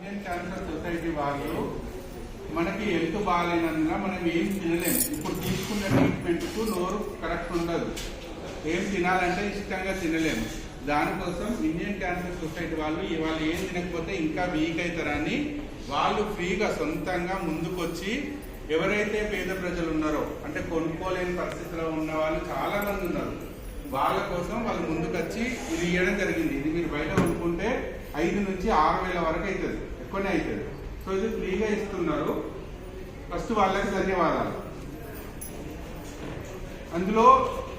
Indian cancer society వాళ్ళు మనకి health బాగాలేనందున మనం ఏం తినలేము ఇప్పుడు తీసుకున్న ట్రీట్మెంట్కు నోరు కరెక్ట్ ఉండదు. ఏం తినాలంటే ఇష్టంగా తినలేము. దానికోసం ఇండియన్ క్యాన్సర్ సొసైటీ వాళ్ళు ఇవాళ ఏం తినకపోతే ఇంకా వీక్ అవుతారని వాళ్ళు ఫ్రీగా సొంతంగా ముందుకొచ్చి ఎవరైతే పేద ప్రజలు ఉన్నారో అంటే కొనుక్కోలేని పరిస్థితిలో ఉన్న వాళ్ళు చాలా మంది ఉన్నారు. వాళ్ళ కోసం వాళ్ళు ముందుకొచ్చి ఇది ఇవ్వడం జరిగింది. ఇది మీరు బయట కొనుక్కుంటే ఐదు నుంచి ఆరు వేల వరకు అవుతుంది ఎక్కువనే అవుతుంది సో ఇది ఫ్రీగా ఇస్తున్నారు. ఫస్ట్ వాళ్ళకి ధన్యవాదాలు. అందులో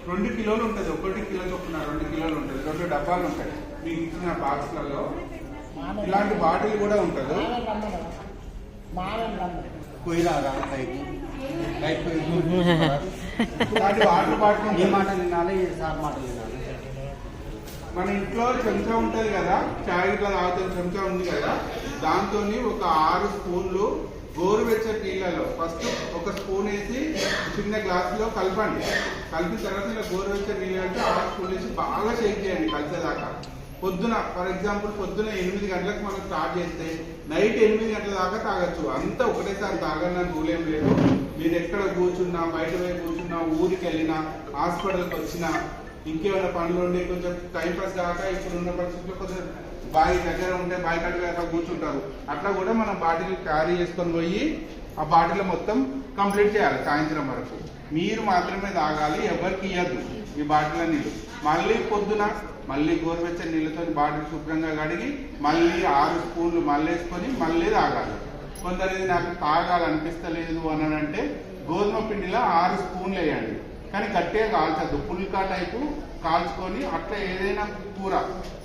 రెండు కిలోలు ఉంటుంది ఒకటి కిలో చొప్పున రెండు కిలోలు ఉంటుంది రెండు డబ్బాలు ఉంటాయి. మీకు ఇచ్చిన బాక్స్లలో ఇలాంటి బాటిల్ కూడా ఉంటుంది. కొయిలాగా టైపు టైపు ఇలాంటి వాటర్ బాటిల్ ఈ మాట వినాలి సార్ మాట వినాలి. మన ఇంట్లో చెంచా ఉంటుంది కదా చాయ్ ఇట్లా తాగుతున్న చెంచా ఉంది కదా దాంతో ఒక ఆరు స్పూన్లు గోరువెచ్చ నీళ్ళలో ఫస్ట్ ఒక స్పూన్ వేసి చిన్న గ్లాసులో కలపండి. కలిపిన తర్వాత ఇలా గోరువెచ్చని నీళ్ళు అంటే ఆరు స్పూన్ వేసి బాగా షేక్ చేయండి కలిసేదాకా. పొద్దున ఫర్ ఎగ్జాంపుల్ పొద్దున ఎనిమిది గంటలకు మనం స్టార్ట్ చేస్తే నైట్ ఎనిమిది గంటల దాకా తాగొచ్చు. అంతా ఒకటేసారి తాగని రూలేం లేదు. మీరు ఎక్కడ కూర్చున్నా బయట పోయి కూర్చున్నా ఊరికి వెళ్ళినా హాస్పిటల్కి వచ్చినా ఇంకేమైనా పనులు ఉండి కొంచెం టైం పాస్ కాక ఇప్పుడు ఉన్న పరిస్థితుల్లో కొంచెం బావి దగ్గర ఉంటే బావి కట్టు అట్లా కూర్చుంటారు. అట్లా కూడా మనం బాటిల్ క్యారీ చేసుకొని పోయి ఆ బాటిల్ మొత్తం కంప్లీట్ చేయాలి సాయంత్రం వరకు. మీరు మాత్రమే తాగాలి ఎవరికి ఇవ్వద్దు ఈ బాటిల్ నీళ్ళు. మళ్ళీ పొద్దున మళ్ళీ గోరువెచ్చని నీళ్ళతో బాటిల్ శుభ్రంగా కడిగి మళ్ళీ ఆరు స్పూన్లు మళ్ళీ వేసుకొని మళ్ళీ తాగాలి. కొందరు ఇది నాకు తాగాలనిపిస్తలేదు అని అంటే గోధుమ పిండిలో ఆరు స్పూన్లు వేయండి. కానీ గట్టిగా కాల్చద్దు. పుల్కా టైపు కాల్చుకొని అట్లా ఏదైనా కూర.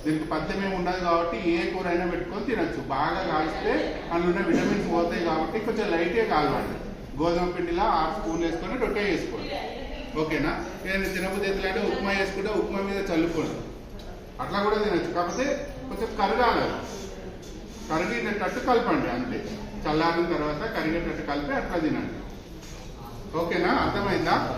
దీనికి పథ్యం ఏమి ఉండదు కాబట్టి ఏ కూర అయినా పెట్టుకొని తినొచ్చు. బాగా కాల్చితే అందులో ఉన్న విటమిన్స్ పోతాయి కాబట్టి కొంచెం లైట్గా కాలవండి. గోధుమ పిండిలో ఆరు స్పూన్ వేసుకొని రొట్టె వేసుకోండి ఓకేనా? ఏదైనా తినబుద్ధి అంటే ఉప్మా వేసుకుంటే ఉప్మా మీద చల్లుకోండి. అట్లా కూడా తినొచ్చు. కాకపోతే కొంచెం కరగాలి. కరిగినట్టు కలపండి అంతే. చల్లారిన తర్వాత కరిగేటట్టు కలిపి అట్లా తినండి. ఓకేనా? అర్థమైందా?